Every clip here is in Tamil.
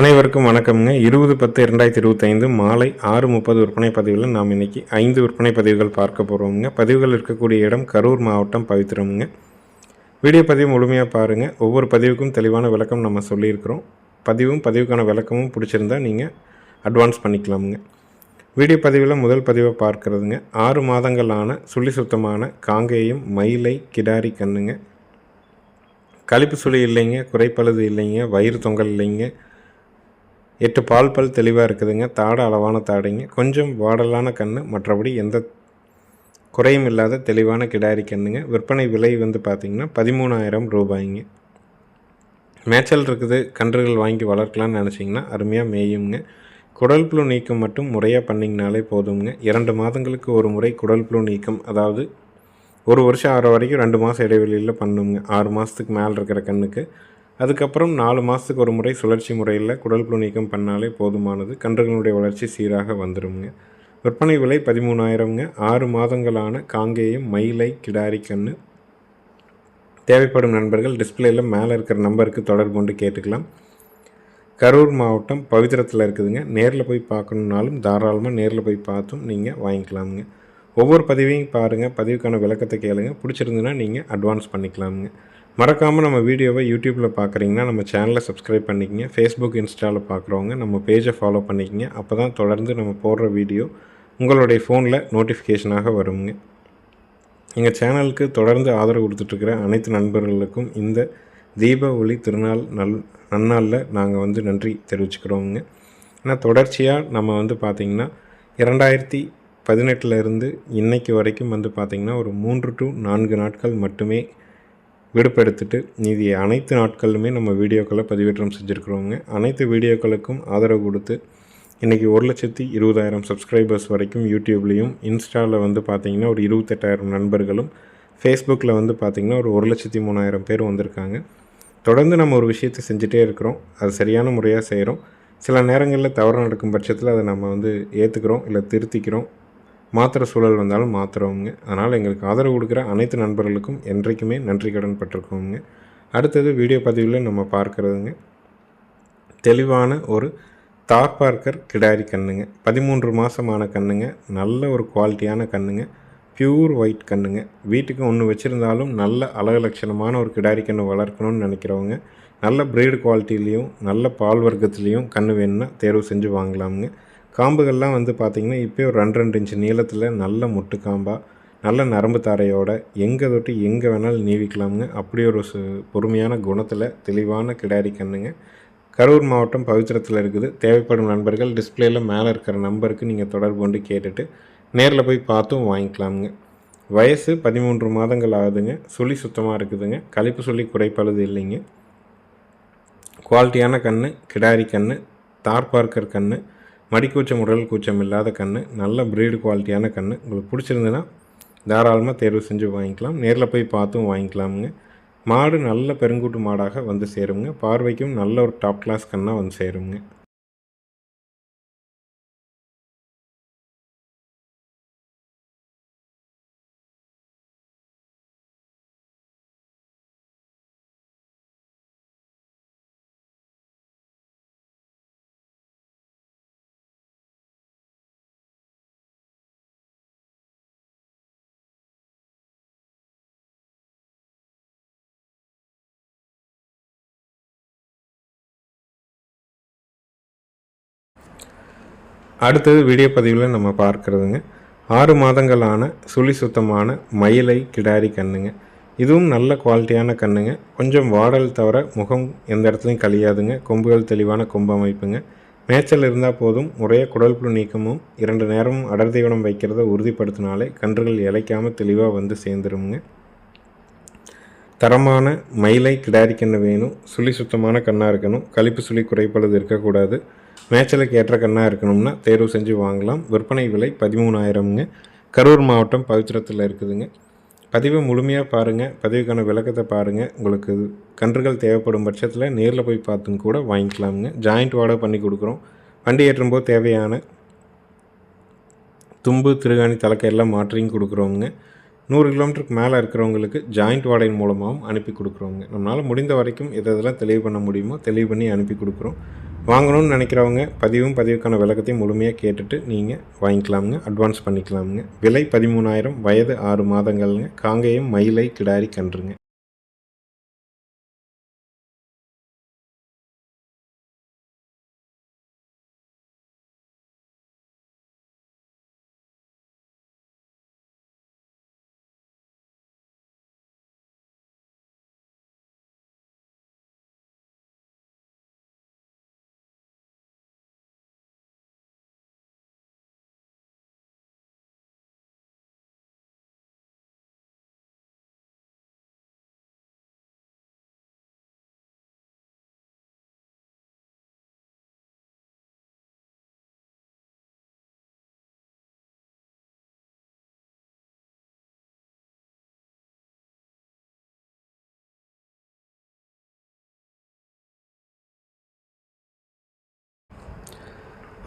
அனைவருக்கும் வணக்கம்ங்க. இருபது பத்து இரண்டாயிரத்தி இருபத்தைந்து மாலை ஆறு முப்பது விற்பனை பதிவில் நாம் இன்னைக்கு ஐந்து விற்பனை பதிவுகள் பார்க்க போகிறோமுங்க பதிவுகள் இருக்கக்கூடிய இடம் கரூர் மாவட்டம் பவித்திரமுங்க. வீடியோ பதிவு முழுமையாக பாருங்கள் ஒவ்வொரு பதிவுக்கும் தெளிவான விளக்கம் நம்ம சொல்லியிருக்கிறோம். பதிவும் பதிவுக்கான விளக்கமும் பிடிச்சிருந்தா நீங்கள் அட்வான்ஸ் பண்ணிக்கலாமுங்க. வீடியோ பதிவில் முதல் பதிவை பார்க்குறதுங்க. ஆறு மாதங்களான சுழி சுத்தமான காங்கேயம் மயிலை கிடாரி கண்ணுங்க. கழிப்பு சுழி இல்லைங்க குறைப்பழுது இல்லைங்க வயிறு தொங்கல் இல்லைங்க எட்டு பால் பல் தெளிவாக இருக்குதுங்க. தாடை அளவான தாடைங்க. கொஞ்சம் வாடலான கன்று மற்றபடி எந்த குறையும் இல்லாத தெளிவான கிடாரி கண்ணுங்க. விற்பனை விலை வந்து பார்த்திங்கன்னா பதிமூணாயிரம் ரூபாய்ங்க. மேய்ச்சல் இருக்குது. கன்றுகள் வாங்கி வளர்க்கலாம்னு நினச்சிங்கன்னா அருமையாக மேயுங்க. குடல் புழு நீக்கம் மட்டும் முறையாக பண்ணிங்கனாலே போதுங்க இரண்டு மாதங்களுக்கு ஒரு முறை குடல் புழு நீக்கம். அதாவது ஒரு வருஷம் ஆறு வரைக்கும் ரெண்டு மாதம் இடைவெளியில் பண்ணுங்க. ஆறு மாதத்துக்கு மேலே இருக்கிற கண்ணுக்கு. அதுக்கப்புறம் நாலு மாதத்துக்கு ஒரு முறை சுழற்சி முறையில் குடல் புழு நீக்கம் பண்ணாலே போதுமானது. கன்றுகளுடைய வளர்ச்சி சீராக வந்துடுங்க விற்பனை விலை பதிமூணாயிரம்ங்க. ஆறு மாதங்களான காங்கேயம் மயிலை கிடாரி கன்று தேவைப்படும் நண்பர்கள் டிஸ்பிளேயில் மேலே இருக்கிற நம்பருக்கு தொடர்பு கொண்டு கேட்டுக்கலாம். கரூர் மாவட்டம் பவித்திரத்தில் இருக்குதுங்க. நேரில் போய் பார்க்கணுன்னாலும் தாராளமாக நேரில் போய் பார்த்தும் நீங்கள் வாங்கிக்கலாமுங்க. ஒவ்வொரு பதிவையும் பாருங்கள் பதிவுக்கான விளக்கத்தை கேளுங்க. பிடிச்சிருந்துன்னா நீங்கள் அட்வான்ஸ் பண்ணிக்கலாமுங்க. மறக்காமல் நம்ம வீடியோவை யூடியூப்பில் பார்க்குறீங்கன்னா நம்ம சேனலை சப்ஸ்கிரைப் பண்ணிக்கங்க. ஃபேஸ்புக் இன்ஸ்டாவில் பார்க்குறவங்க நம்ம பேஜை ஃபாலோ பண்ணிக்கங்க. அப்போ தான் தொடர்ந்து நம்ம போடுற வீடியோ உங்களுடைய ஃபோனில் நோட்டிஃபிகேஷனாக வருங்க. எங்கள் சேனலுக்கு தொடர்ந்து ஆதரவு கொடுத்துட்ருக்கிற அனைத்து நண்பர்களுக்கும் இந்த தீப ஒளி திருநாள் நல் நன்னாளில் நாங்கள் வந்து நன்றி தெரிவிச்சுக்கிறோங்க. ஏன்னா தொடர்ச்சியாக நம்ம வந்து பார்த்திங்கன்னா இரண்டாயிரத்தி பதினெட்டில் இன்னைக்கு வரைக்கும் வந்து பார்த்திங்கன்னா ஒரு மூன்று டு நான்கு நாட்கள் மட்டுமே விடுப்பெடுத்துட்டு மீதி அனைத்து நாட்களுமே நம்ம வீடியோக்களை பதிவேற்றம் செஞ்சுருக்குறோங்க அனைத்து வீடியோக்களுக்கும் ஆதரவு கொடுத்து இன்றைக்கி ஒரு லட்சத்தி இருபதாயிரம் சப்ஸ்கிரைபர்ஸ் வரைக்கும் யூடியூப்லேயும் இன்ஸ்டாவில் வந்து பார்த்திங்கன்னா ஒரு இருபத்தெட்டாயிரம் நண்பர்களும் ஃபேஸ்புக்கில் வந்து பார்த்திங்கன்னா ஒரு ஒரு லட்சத்தி மூணாயிரம் பேர் வந்திருக்காங்க. தொடர்ந்து நம்ம ஒரு விஷயத்தை செஞ்சுட்டே இருக்கிறோம். அது சரியான முறையாக செய்கிறோம் சில நேரங்களில் தவறு நடக்கும் பட்சத்தில் அதை நம்ம வந்து ஏற்றுக்கிறோம் இல்லை திருத்திக்கிறோம். மாத்திர சூழல் வந்தாலும் மாத்திரவுங்க அதனால் எங்களுக்கு ஆதரவு கொடுக்குற அனைத்து நண்பர்களுக்கும் என்றைக்குமே நன்றி கடன் பட்டிருக்கோங்க அடுத்தது வீடியோ பதிவில் நம்ம பார்க்குறதுங்க. தெளிவான ஒரு தார் பார்க்கர் கிடாரி கண்ணுங்க. பதிமூன்று மாதமான கண்ணுங்க. நல்ல ஒரு குவாலிட்டியான கண்ணுங்க. பியூர் ஒயிட் கண்ணுங்க. வீட்டுக்கு ஒன்று வச்சுருந்தாலும் நல்ல அழகலட்சணமான ஒரு கிடாரி கன்று வளர்க்கணும்னு நினைக்கிறவங்க நல்ல ப்ரீடு குவாலிட்டிலையும் நல்ல பால் வர்க்கத்துலேயும் கன்று வேணும்னா தேர்வு செஞ்சு வாங்கலாமுங்க. காம்புகள்லாம் வந்து பார்த்திங்கன்னா இப்போ ஒரு ரெண்டு ரெண்டு இன்ச்சு நீளத்தில் நல்ல முட்டு காம்பாக நல்ல நரம்பு தாரையோட எங்கே தொட்டு எங்கே வேணாலும் நீவிக்கலாமுங்க. அப்படி ஒரு சு பொறுமையான குணத்தில் தெளிவான கிடாரி கண்ணுங்க. கரூர் மாவட்டம் பவித்திரத்தில் இருக்குது. தேவைப்படும் நண்பர்கள் டிஸ்பிளேயில் மேலே இருக்கிற நம்பருக்கு நீங்கள் தொடர்பு கொண்டு கேட்டுட்டு நேரில் போய் பார்த்தும் வாங்கிக்கலாமுங்க. வயசு பதிமூன்று மாதங்கள் ஆகுதுங்க. சுழி சுத்தமாக இருக்குதுங்க. கழிப்பு சொல்லி குறைப்பழுது இல்லைங்க. குவாலிட்டியான கண் கிடாரி கண் தார் பார்க்கர் கன்று மடிக்கூச்சம் உடல் கூச்சம் இல்லாத கன்று நல்ல ப்ரீடு குவாலிட்டியான கன்று உங்களுக்கு பிடிச்சிருந்துன்னா தாராளமாக தேர்வு செஞ்சு வாங்கிக்கலாம். நேரில் போய் பார்த்தும் வாங்கிக்கலாமுங்க. மாடு நல்ல பெருங்கூட்டு மாடாக வந்து சேருங்க. பார்வைக்கும் நல்ல ஒரு டாப் கிளாஸ் கண்ணாக வந்து சேருங்க. அடுத்தது வீடியோ பதிவில் நம்ம பார்க்குறதுங்க. ஆறு மாதங்களான சுழி சுத்தமான மயிலை கிடாரி கண்ணுங்க. இதுவும் நல்ல குவாலிட்டியான கண்ணுங்க. கொஞ்சம் வாடல் தவிர முகம் எந்த இடத்துலையும் கழியாதுங்க. கொம்புகள் தெளிவான கொம்பு அமைப்புங்க. மேய்ச்சல் இருந்தால் போதும். முறைய குடல் புழு நீக்கமும் இரண்டு நேரமும் அடர் தீவனம் வைக்கிறத உறுதிப்படுத்தினாலே கன்றுகள் இழைக்காமல் தெளிவாக வந்து சேர்ந்துருங்க தரமான மயிலை கிடாரி கன்று வேணும். சுழி சுத்தமான கண்ணாக இருக்கணும். கழிப்பு சுழி குறைப்பழுது இருக்கக்கூடாது. மேய்ச்சலுக்கு ஏற்ற கண்ணாக இருக்கணும்னா தேர்வு செஞ்சு வாங்கலாம். விற்பனை விலை பதிமூணாயிரம்ங்க. கரூர் மாவட்டம் பவித்திரத்தில் இருக்குதுங்க. பதிவை முழுமையாக பாருங்கள் பதிவுக்கான விளக்கத்தை பாருங்கள் உங்களுக்கு கன்றுகள் தேவைப்படும் பட்சத்தில் நேரில் போய் பார்த்துன்னு கூட வாங்கிக்கலாமுங்க. ஜாயிண்ட் வாடகை பண்ணி கொடுக்குறோம். வண்டி ஏற்றும்போது தேவையான தும்பு திருகாணி தலக்கை எல்லாம் மாற்றியும் கொடுக்குறோங்க நூறு கிலோமீட்டருக்கு மேலே இருக்கிறவங்களுக்கு ஜாயிண்ட் வாடகை மூலமாகவும் அனுப்பி கொடுக்குறோங்க நம்மளால் முடிந்த வரைக்கும் எது எதெல்லாம் தெளிவு பண்ண முடியுமோ தெளிவு பண்ணி அனுப்பி கொடுக்குறோம். வாங்கணும்னு நினைக்கிறவங்க பதிவும் பதிவுக்கான விளக்கத்தையும் முழுமையாக கேட்டுட்டு நீங்கள் வாங்கிக்கலாமுங்க அட்வான்ஸ் பண்ணிக்கலாமுங்க. விலை பதிமூணாயிரம் வயது ஆறு மாதங்கள்ங்க. காங்கேயம் மயிலை கிடாரி கன்றுங்க.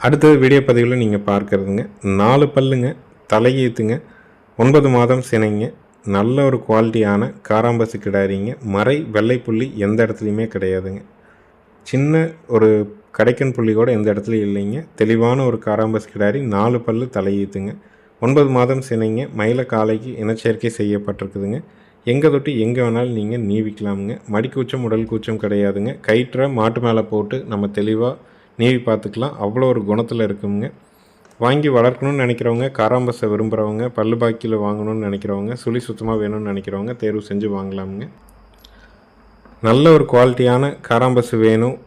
அடுத்தது வீடியோ பதிவில் நீங்கள் பார்க்குறதுங்க. நாலு பல்லுங்க தலையீத்துங்க ஒன்பது மாதம் சினைங்க நல்ல ஒரு குவாலிட்டியான காராம்பசு கிடாரிங்க மறை வெள்ளை புள்ளி எந்த இடத்துலையுமே கிடையாதுங்க. சின்ன ஒரு கடைக்கன் புள்ளி கூட எந்த இடத்துலையும் இல்லைங்க. தெளிவான ஒரு காராம்பஸ் கிடாரி நாலு பல்லு தலையீத்துங்க. ஒன்பது மாதம் சினைங்க மயில காலைக்கு இனச்சேர்க்கை செய்யப்பட்டிருக்குதுங்க. எங்கே தொட்டு எங்கே வேணாலும் நீங்கள் நீவிக்கலாமுங்க. மடிக்கூச்சம் உடல் கூச்சம் கிடையாதுங்க. கயிற்றை மாட்டு மேலே போட்டு நம்ம தெளிவாக நீவி பார்த்துக்கலாம். அவ்வளோ ஒரு குணத்தில் இருக்குங்க. வாங்கி வளர்க்கணும்னு நினைக்கிறவங்க காராம்பஸை விரும்புகிறவங்க பல்லு பாக்கியில் வாங்கணும்னு நினைக்கிறவங்க சுழி சுத்தமாக வேணும்னு நினைக்கிறவங்க தேர்வு செஞ்சு வாங்கலாமுங்க. நல்ல ஒரு குவாலிட்டியான காராம்பஸ் வேணும்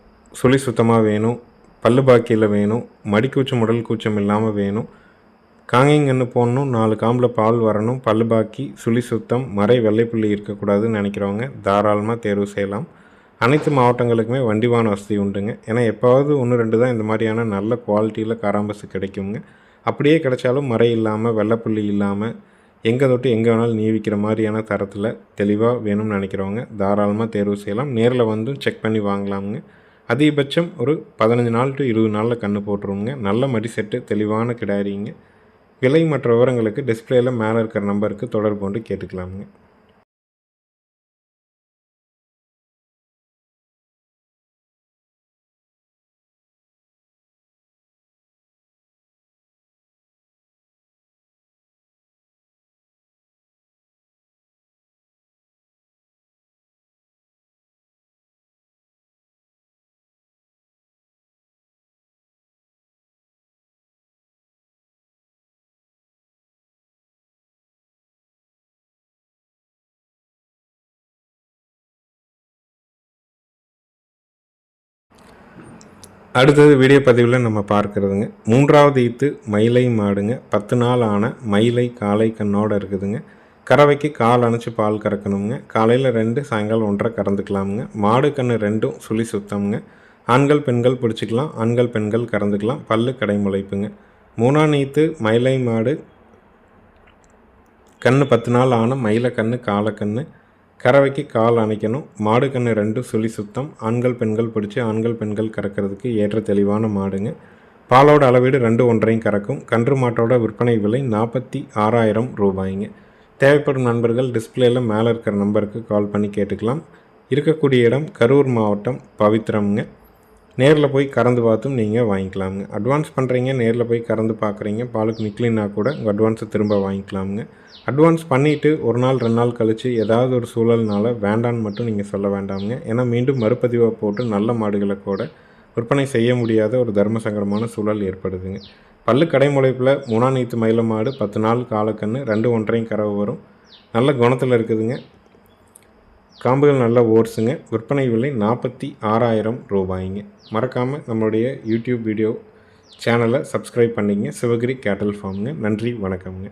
சுழி சுத்தமாக வேணும் பல்லு பாக்கியில் வேணும் மடிக்கூச்சம் உடல் கூச்சம் இல்லாமல் வேணும். காங்கிங்கன்னு போடணும் நாலு காம்பில் பால் வரணும் பல்லு பாக்கி சுழி சுத்தம் மறை வெள்ளைப்புள்ளி இருக்கக்கூடாதுன்னு நினைக்கிறவங்க தாராளமாக தேர்வு செய்யலாம். அனைத்து மாவட்டங்களுக்குமே வண்டிவான வசதி உண்டுங்க. ஏன்னா எப்போவது ஒன்று ரெண்டு தான் இந்த மாதிரியான நல்ல குவாலிட்டியில் காராம்பஸ் கிடைக்குங்க. அப்படியே கிடைச்சாலும் மறை இல்லாமல் வெள்ளப்புள்ளி இல்லாமல் எங்கே தொட்டு எங்கே வேணாலும் நீவிக்கிற மாதிரியான தரத்தில் தெளிவாக வேணும்னு நினைக்கிறவங்க தாராளமாக தேர்வு செய்யலாம். நேரில் வந்தும் செக் பண்ணி வாங்கலாமுங்க. அதிகபட்சம் ஒரு பதினஞ்சு நாள் டு இருபது நாளில் கன்று போட்டுருவோங்க நல்ல மடி செட்டு தெளிவான கிடாரிங்க. விலை மற்ற விவரங்களுக்கு டிஸ்பிளேயில் மேலே இருக்கிற நம்பருக்கு தொடர்பு கொண்டு கேட்டுக்கலாமுங்க. அடுத்தது வீடியோ பதிவில் நம்ம பார்க்குறதுங்க. மூன்றாவது ஈத்து மயிலை மாடுங்க. பத்து நாள் ஆன மயிலை காலை கண்ணோடு இருக்குதுங்க. கறவைக்கு கால் அணைச்சி பால் கறக்கணுங்க. காலையில் ரெண்டு சாயங்காலம் ஒன்றரை கறந்துக்கலாமுங்க. மாடு கன்று ரெண்டும் சுழி சுத்தமுங்க. ஆண்கள் பெண்கள் பிடிச்சிக்கலாம். ஆண்கள் பெண்கள் கறந்துக்கலாம். பல்லு கடைமுளைப்புங்க. மூணாம் நீத்து மயிலை மாடு. கன்று பத்து நாள் ஆன மயில கன்று காலக்கன்று கறவைக்கு கால் அணைக்கணும். மாடு கன்று ரெண்டும் சுழி சுத்தம். ஆண்கள் பெண்கள் பிடிச்சி ஆண்கள் பெண்கள் கறக்கிறதுக்கு ஏற்ற தெளிவான மாடுங்க. பாலோட அளவீடு ரெண்டு ஒன்றையும் கறக்கும். கன்று மாட்டோட விற்பனை விலை நாற்பத்தி ஆறாயிரம் ரூபாய்ங்க. தேவைப்படும் நண்பர்கள் டிஸ்பிளேயில் மேலே இருக்கிற நம்பருக்கு கால் பண்ணி கேட்டுக்கலாம். இருக்கக்கூடிய இடம் கரூர் மாவட்டம் பவித்ரம்ங்க. நேரில் போய் கறந்து பார்த்தும் நீங்கள் வாங்கிக்கலாமுங்க. அட்வான்ஸ் பண்ணுறீங்க நேரில் போய் கறந்து பார்க்குறீங்க. பாலுக்கு நிக்கலினா கூட உங்கள் அட்வான்ஸை திரும்ப வாங்கிக்கலாமுங்க. அட்வான்ஸ் பண்ணிவிட்டு ஒரு நாள் ரெண்டு நாள் கழித்து ஏதாவது ஒரு சூழல்னால வேண்டான்னு மட்டும் நீங்கள் சொல்ல வேண்டாமுங்க. ஏன்னா மீண்டும் மறுபதிவாக போட்டு நல்ல மாடுகளை கூட விற்பனை செய்ய முடியாத ஒரு தர்மசங்கரமான சூழல் ஏற்படுதுங்க. பல்லு கடைமுளைப்பில் மூணாநீத்து மயில மாடு பத்து நாள் காலக்கன்று ரெண்டு ஒன்றையும் கறவை வரும். நல்ல குணத்தில் இருக்குதுங்க. காம்புகள் நல்ல ஓர்ஸுங்க. விற்பனை விலை நாற்பத்தி ஆறாயிரம் ரூபாய்ங்க. மறக்காமல் நம்மளுடைய யூடியூப் வீடியோ சேனலை சப்ஸ்கிரைப் பண்ணிங்க. சிவகிரி கேட்டல் ஃபார்முங்க. நன்றி வணக்கம்ங்க.